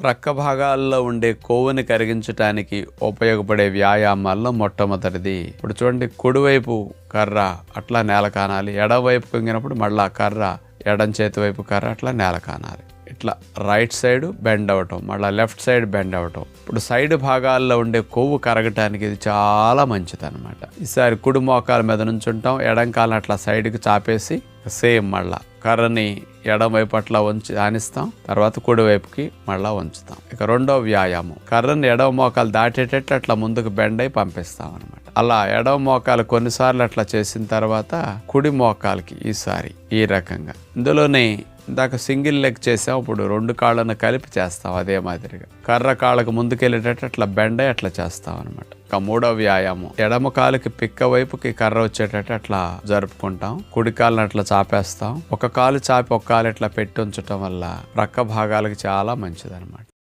ప్రక్క భాగాల్లో ఉండే కొవ్వుని కరిగించడానికి ఉపయోగపడే వ్యాయామాల్లో మొట్టమొదటిది. ఇప్పుడు చూడండి కుడివైపు కర్ర అట్లా నేల కానాలి ఎడవైపు కుంగినప్పుడు మళ్ళా కర్ర ఎడం చేతి వైపు కర్ర అట్లా నేల కానాలి. ఇట్లా రైట్ సైడ్ బెండ్ అవ్వటం మళ్ళీ లెఫ్ట్ సైడ్ బెండ్ అవ్వటం. ఇప్పుడు సైడ్ భాగాల్లో ఉండే కొవ్వు కరగటానికి ఇది చాలా మంచిది అనమాట ఈసారి కుడి మోకాల మీద నుంచి ఉంటాం ఎడం కాలం అట్లా సైడ్కి చాపేసి సేమ్ మళ్ళా కర్రని ఎడం వైపు అట్లా ఉంచి ఆనిస్తాం తర్వాత కుడి వైపుకి మళ్ళా ఉంచుతాం ఇక రెండో వ్యాయామం. కర్రను ఎడవ మోకాలు దాటేటట్లు అట్లా ముందుకు బెండ్ అయి పంపిస్తాం అనమాట అలా ఎడవ మోకాలు కొన్నిసార్లు అట్లా చేసిన తర్వాత కుడి మోకాలకి ఈసారి ఈ రకంగా. ఇందులోనే ఇందాక సింగిల్ లెగ్ చేసాం ఇప్పుడు రెండు కాళ్ళను కలిపి చేస్తాం అదే మాదిరిగా. కర్ర కాళ్ళకు ముందుకెళ్ళేటట్టు అట్లా బెండ అట్లా చేస్తాం అనమాట ఇక మూడో వ్యాయామం. ఎడమ కాలుకి పిక్క వైపుకి కర్ర వచ్చేటట్టు అట్లా జరుపుకుంటాం. కుడి కాళ్ళని అట్లా చాపేస్తాం. ఒక కాలు చాపి ఒక కాలు ఇట్లా పెట్టి ఉంచటం వల్ల ప్రక్క భాగాలకి చాలా మంచిది